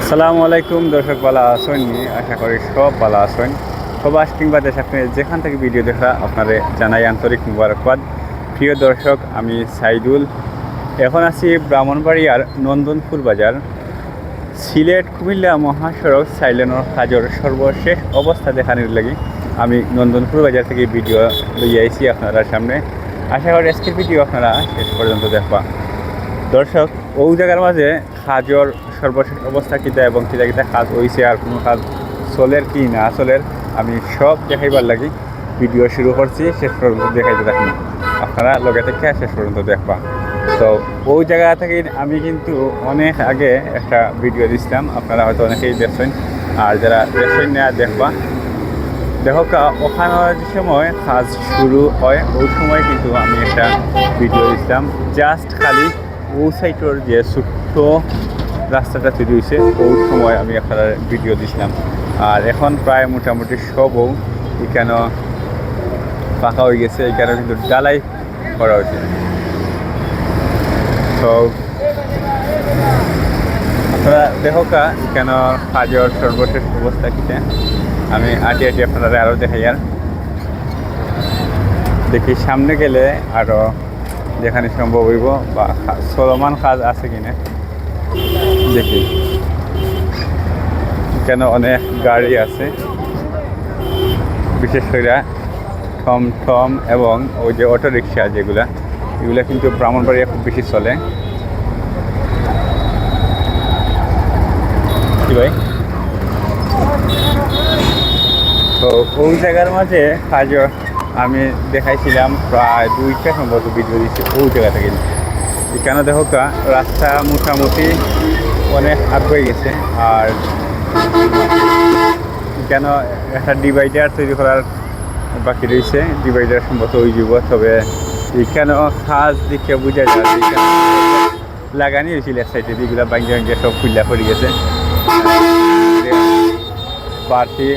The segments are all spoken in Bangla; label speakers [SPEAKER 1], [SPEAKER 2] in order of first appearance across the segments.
[SPEAKER 1] আসসালামু আলাইকুম, দর্শক ভালো আছেন আশা করি সব ভালো আছেন। প্রবাস কিংবা দেশ আপনি যেখান থেকে ভিডিও দেখা আপনারে জানাই আন্তরিক মুবারকবাদ। প্রিয় দর্শক, আমি সাইদুল। এখন আছি ব্রাহ্মণবাড়িয়ার নন্দনপুর বাজার। সিলেট, কুমিল্লা, মহাসড়ক, সাইলেনর কাজর সর্বশেষ অবস্থা দেখানোর লাগে আমি নন্দনপুর বাজার থেকে ভিডিও লইয়ে আইছি আপনারা সামনে। আশা করি আজকের ভিডিও আপনারা শেষ পর্যন্ত দেখবা। দর্শক ও জায়গার মাঝে কাজর সর্বশেষ অবস্থা কিতা এবং কিতা কিতা কাজ হয়েছে আর কোনো কাজ চলের কি না চলের? আমি সব দেখাইবার লাগি। ভিডিও শুরু করছি, শেষ পর্যন্ত দেখাইতে থাকি। আপনারা লগে থেকে শেষ পর্যন্ত দেখবা। তো ওই জায়গা থেকে আমি কিন্তু অনেক আগে একটা ভিডিও দিছিলাম। আপনারা হয়তো অনেকেই দেখছেন। আর যারা দেখছেন না, দেখবা। দেখো ওখানে যে সময় কাজ শুরু হয়, ওই সময় কিন্তু আমি একটা ভিডিও দিছিলাম। জাস্ট খালি ও সাইটের যে ছোট্ট রাস্তাটা তৈরি হয়েছে ওই সময় আমি একটা ভিডিও দিছিলাম। আর এখন প্রায় মোটামুটি সবও এখানে পাকা হয়ে গেছে এখানে কিন্তু ডালাই করা হয়েছে তো, আপনারা দেখো কেন কাজের সর্বশেষ অবস্থা কিতে আমি আটি আটি আপনারা আরও দেখাই আর দেখি সামনে গেলে আরও যেখানে সম্ভব হইব বা চলমান কাজ আছে কিনা। দেখি। কেন অনেক গাড়ি আছে। বিশেষ করে থম থম এবং ওই যে অটো রিক্সা যেগুলা, এগুলা কিন্তু ব্রাহ্মণবাড়িয়া খুব বেশি চলে। কি ভাই? তো ওই জায়গার মাঝে কাজ আমি দেখাইছিলাম প্রায় দুইটা সম্ভবত ভিডিও দিচ্ছি ওই জায়গা থেকে এখানে দেখো রাস্তা মোটামুটি অনেক আগে গেছে, আর কেন একটা ডিভাইডার তৈরি করার বাকি রয়েছে ডিভাইডার সম্ভবত ওই যুব তবে এখানে কাজ দেখে বোঝা যায় লাগানি হয়েছিল এক সাইডে যেগুলো বাঙ্গি বাঙ্গি সব খুল্লা পড়ে গেছে। বাড়তি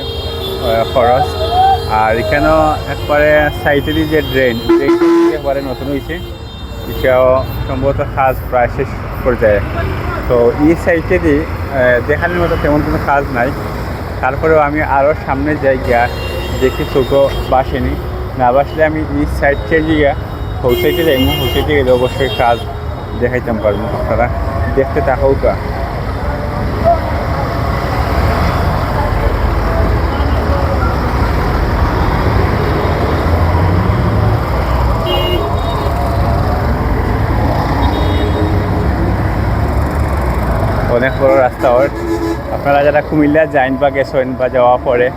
[SPEAKER 1] খরচ। আর এখানেও একবারে সাইডেরই যে ড্রেন একবারে নতুন হয়েছে এটাও সম্ভবত কাজ প্রায় শেষ পর্যায়ে। তো এই সাইডেরই দেখানোর মতো তেমন কোনো কাজ নাই। তারপরেও আমি আরও সামনে যাই গিয়া দেখি চোখও বাসেনি। না বাসলে আমি এই সাইড গিয়া হোল সাইডে যাইমু হোল গেলে অবশ্যই কাজ দেখাইতাম পারব। আপনারা দেখতে থাকাও অনেক বড় রাস্তা ওর। আপনারা যারা কুমিল্লা যাইন বা গেছেন বা যাওয়া পরে,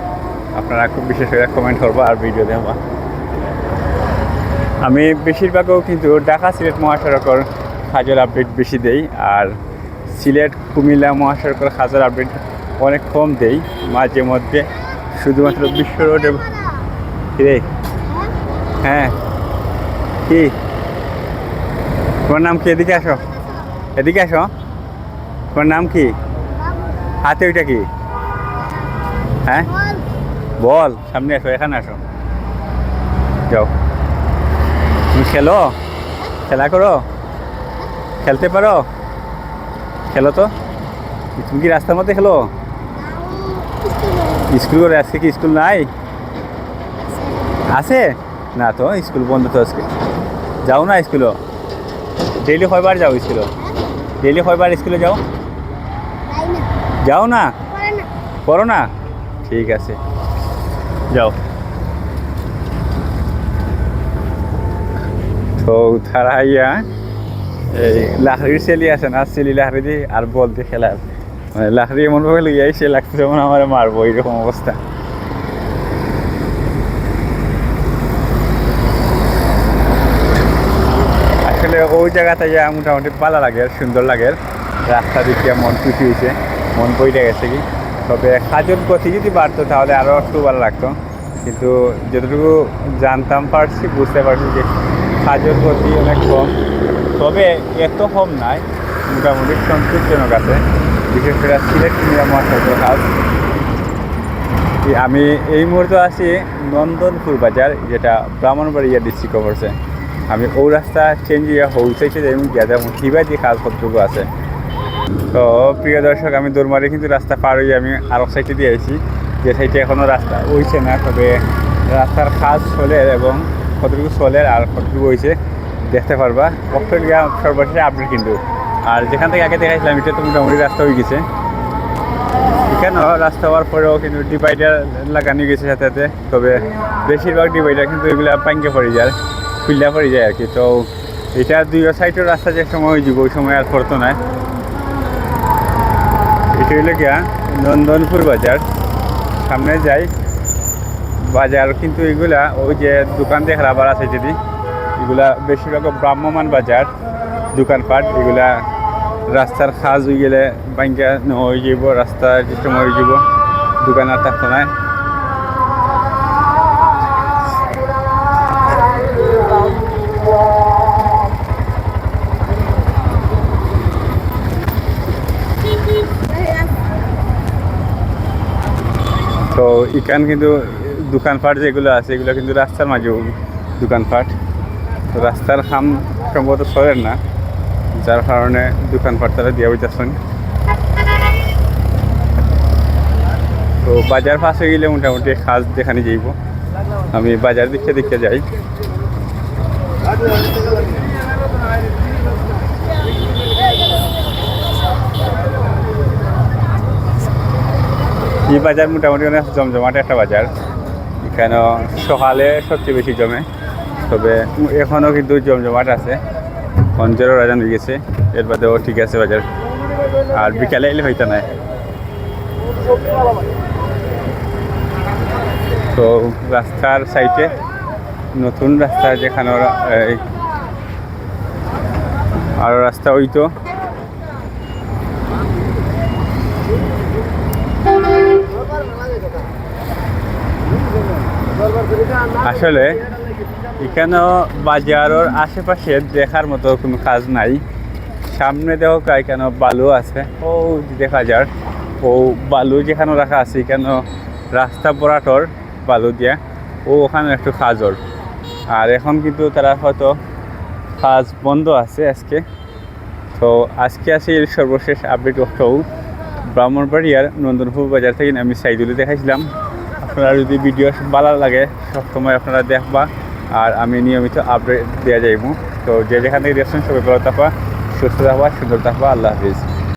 [SPEAKER 1] আপনারা খুব বিশেষ করে কমেন্ট করব আর ভিডিও দেবো। আমি বেশিরভাগও কিন্তু ঢাকা সিলেট মহাসড়কের কাজের আপডেট বেশি দেই আর সিলেট, কুমিল্লা মহাসড়কের কাজের আপডেট অনেক কম দেই মাঝে মধ্যে। শুধুমাত্র বিশ্ব রোডে রে হ্যাঁ কি? তোমার নাম কি? এদিকে আসো। এদিকে আসো। তোমার নাম কি? হাতে ওইটা কি? হ্যাঁ? বল, সামনে আসো, এখানে আসো। যাও। তুমি খেলো? খেলা করো? খেলতে পারো? খেলো তো? তুমি কি রাস্তার মধ্যে খেলো? স্কুল করে আজকে কি স্কুল নাই? আছে? না তো, স্কুল বন্ধ তো আজকে। যাও না স্কুলও। ডেইলি কয়বার যাও স্কুলও? ডেইলি কয়বার স্কুলে যাও? যাও না? করো না। ঠিক আছে। যাও। তো তারা ইয়া এই লাহরির ছেলে আছে না? ছেলে লাহরি দিয়ে আর বল দিয়ে খেলা মানে লাহরি এমনভাবে লেগে সে লাগছে যেমন আমার মারবো এরকম অবস্থা। আসলে ওই জায়গাতে যা মোটামুটি ভালো লাগে সুন্দর লাগে। রাস্তা দিকে মন খুশি হয়েছে। মন বইটা গেছে কি? তবে কাজের গতি যদি বাড়তো তাহলে আরও একটু ভালো লাগতো। কিন্তু যতটুকু জানতাম পারছি, বুঝতে পারছি যে কাজের গতি অনেক কম। তবে এত কম নাই, মোটামুটি সন্তোষজনক আছে। বিশেষ করে সিলেট কাজ এই আমি এই মুহূর্তে আছি নন্দনপুর বাজার, যেটা ব্রাহ্মণবাড়িয়া ডিস্ট্রিক্ট পড়ছে আমি ও রাস্তা চেঞ্জ হয়ে যাই গিয়া যেমন কিবা যে কাজপত্রগুলো আছে। তো প্রিয় দর্শক, আমি দৌড়মারি কিন্তু রাস্তা পার হয়ে আমি আরও সাইডে দিয়ে আইছি। যে সাইডে এখনও রাস্তা হইছে না, তবে রাস্তার কাজ চলে এবং কতটুকু চলে আর কতটুকু হয়েছে দেখতে পারবা। অক্টোরিয়া সর্বশেষে আপডেট কিন্তু। আর যেখান থেকে আগে দেখাইছিলাম, এটা তো মোটামুটি রাস্তা হয়ে গেছে। এখানেও রাস্তা হওয়ার পরেও কিন্তু ডিভাইডার লাগানো গেছে সাথে সাথে, তবে বেশিরভাগ ডিভাইডার কিন্তু এগুলো পাঙ্কে পড়ে যায় খুললা পড়ে যায় আর কি। তো এটা দুই সাইডের রাস্তা যে সময় হয়ে যাব ওই সময় আর পড়তো না। এটা গিয়া নন্দনপুর বাজার। সামনে যাই, বাজার কিন্তু এগুলা ওই যে দোকান দিয়ে খারাপ আছে যদি এগুলা বেশিরভাগ ব্রাহ্মমান বাজার, দোকানপাট, এগুলা রাস্তার খাজ হয়ে গেলে ব্যাংকে হয়ে যাব রাস্তা সিস্টেম হয়ে যাব দোকান আর থাকতো না। তো এখান কিন্তু দোকানপাট যেগুলো আছে, এগুলো কিন্তু রাস্তার মাঝেও দোকানপাট। তো রাস্তার খাম সম্ভবত সরেন না, যার কারণে দোকানপাট তারা দিয়ে হইতেছেন তো বাজার পাশে গেলে মোটামুটি কাজ যেখানে যাইব। আমি বাজার দিকে দিকে যাই। এই বাজার মোটামুটি অনেক জমজমাট একটা বাজার। এখানে সকালে সবচেয়ে বেশি জমে। তবে এখনও কিন্তু জমজমাট আছে। পঞ্চেরও রাজান গেছে। এর বাদেও ঠিক আছে বাজার। আর বিকালে এলে হইতে নাই। তো রাস্তার সাইডে নতুন রাস্তা যেখানে আরও রাস্তা হইতো আসলে এখানেও বাজারের আশেপাশে দেখার মতো কোনো কাজ নাই। সামনে দেখো কেন বালু আছে। ও দেখা যার ও, বালু যেখানে রাখা আছে এখানে রাস্তা বরাটর বালু দিয়া। ও ওখানে একটু কাজর আর এখন কিন্তু তারা হয়তো কাজ বন্ধ আছে আজকে। তো আজকে আছে এর সর্বশেষ আপডেট ওঠাও ব্রাহ্মণবাড়িয়ার নন্দনপুর বাজার থেকে আমি সাইদুলি দেখাইছিলাম। আপনারা যদি ভিডিও ভালো লাগে, সবসময় আপনারা দেখবা। আর আমি নিয়মিত আপডেট দেওয়া যাইব। তো যে যেখান থেকে দেখছেন, সবাই ভালো থাকবা, সুস্থ থাকবা, সুন্দর থাকবা। আল্লাহ হাফিজ।